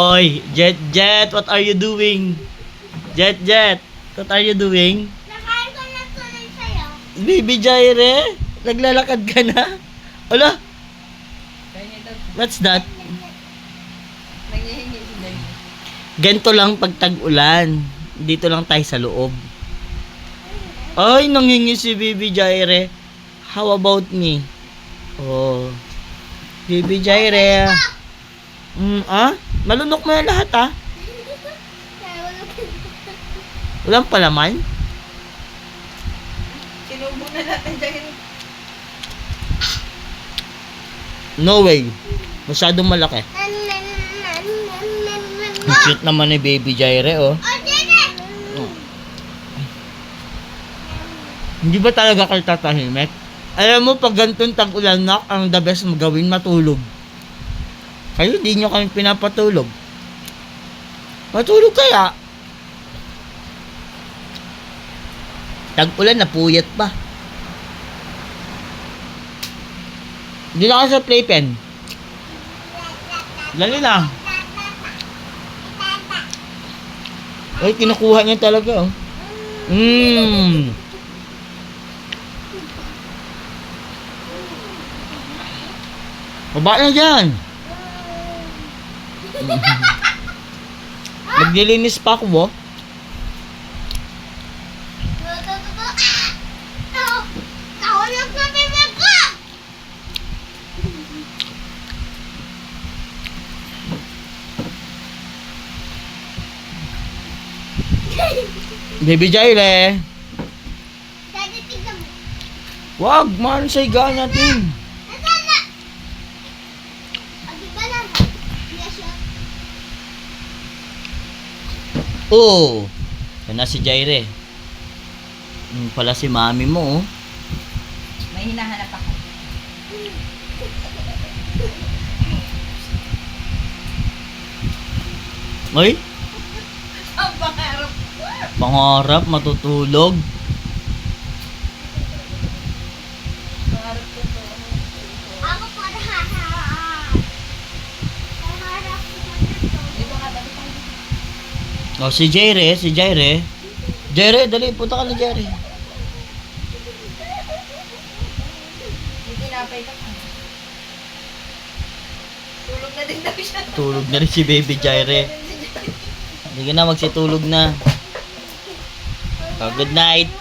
Oy, Jet Jet, what are you doing? Jet Jet, what are you doing? Nakain ko na tuloy sa'yo. Baby Jaire, naglalakad ka na? Ala, what's that? Ganito lang pag tag-ulan. Dito lang tayo sa loob. Ay, nangingi si Baby Jaire. How about me? Oh. Baby Jaire. Mm, ah? Malunok mo yan lahat ah. Walang palaman? Sinubo na natin dyan. No way. Masyadong malaki. Ang cute naman ni Baby Jaire oh. Hindi ba talaga kayo tatahimik? Alam mo, pag ganitong tag-ulan na, ang the best magawin, matulog. Kayo, di nyo kami pinapatulog. Matulog kaya. Tag-ulan, napuyat pa. Na ka sa playpen. Dali na. Ay, kinukuha niya talaga, oh. Mmm. Baba na dyan. Maglilinis pa ako, oh. Ko! Baby mo. Wag, man sa higa natin. Nasaan na? Ah, di ba lang? Yes, yun. Oo. Yan na si Jaire. Yung pala si mami mo, oh. May hinahanap ako. Ay, Ang pangarap. pangarap, matutulog. Oh, si Jaire, si Jaire. Jaire, dali, punta ka na Jaire. Tulog na din daw siya. Tulog na rin si baby Jaire. Ka na, magsitulog na. Oh, good night.